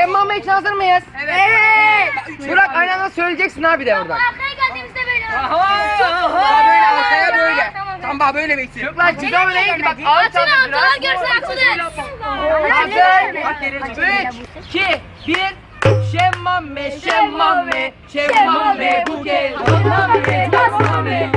yarışma için hazır mıyız? Evet. Burak aynı anda söyleyeceksin abi de oradan. Arkaya geldiğimizde böyle. Aha, aha, böyle arkaya böyle. Tam bak böyle bekliyor. Çocuklar çiğdem öyle ki bak Atın çalın biraz. altına görsün atını. Hazır. 3, 2, 1. Şemmame, şemmame, şemmame bu gel. Dostmame, dostmame,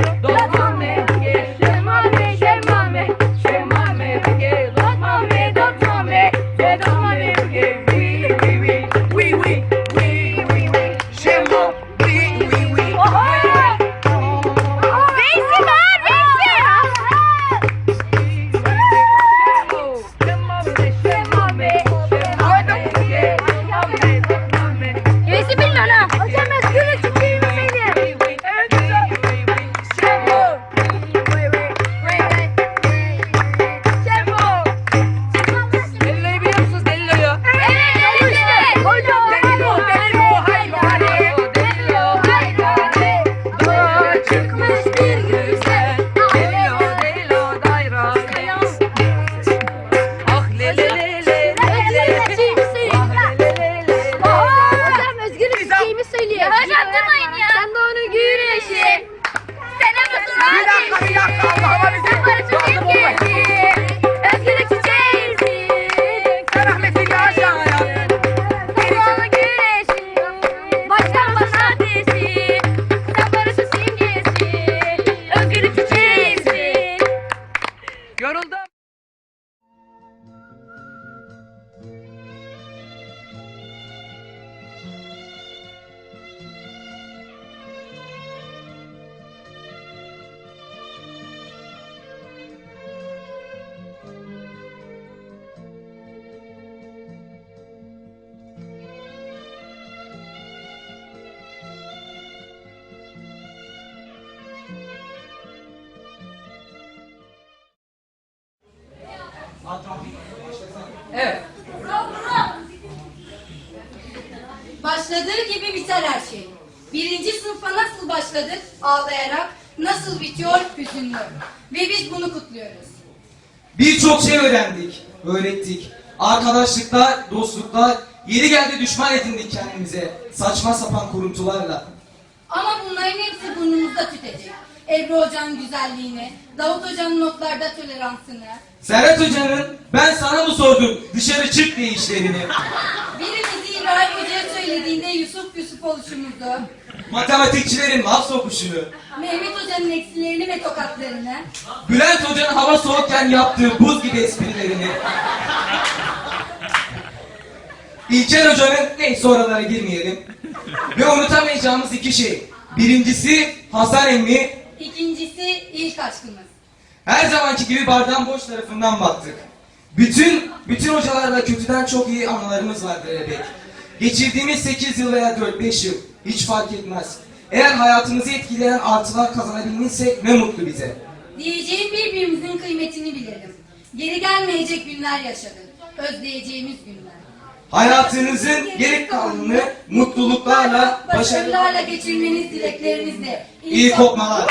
Başladığı gibi biter her şey. Birinci sınıfa nasıl başladık? Ağlayarak. Nasıl bitiyor? Hüzünlü. Ve biz bunu kutluyoruz. Birçok şey öğrendik, öğrettik. Arkadaşlıklar, dostluklar, yeri geldi düşman edindik kendimize. Saçma sapan kuruntularla. Ama bunların hepsi burnumuzda tütecek. Ebru Hoca'nın güzelliğini, Davut Hoca'nın notlarda toleransını, Serhat Hoca'nın ben sana mı sordum dışarı çık Hoca'ya söylediğinde Yusuf Yusuf oluşumuzu, Matematikçilerin laf sokuşunu. Mehmet Hoca'nın eksilerini ve tokatlarını, Bülent Hoca'nın hava soğukken yaptığı buz gibi esprilerini. İlker Hoca'nın neyse oralara girmeyelim. Ve unutamayacağımız iki şey. Birincisi Hasan emmi. ikincisi ilk aşkımız. Her zamanki gibi bardağın boş tarafından baktık. Bütün bütün hocalarla kötüden çok iyi anılarımız vardır elbet. Geçirdiğimiz 8 yıl veya 4-5 yıl hiç fark etmez. Eğer hayatımızı etkileyen artılar kazanabilmişsek ne mutlu bize. Diyeceğim birbirimizin kıymetini bilelim. Geri gelmeyecek günler yaşadık. Özleyeceğimiz günler. Hayatınızın geri kalanını mutluluklarla, Başarılarla geçirmeniz dileklerimizle. iyi kopmalar.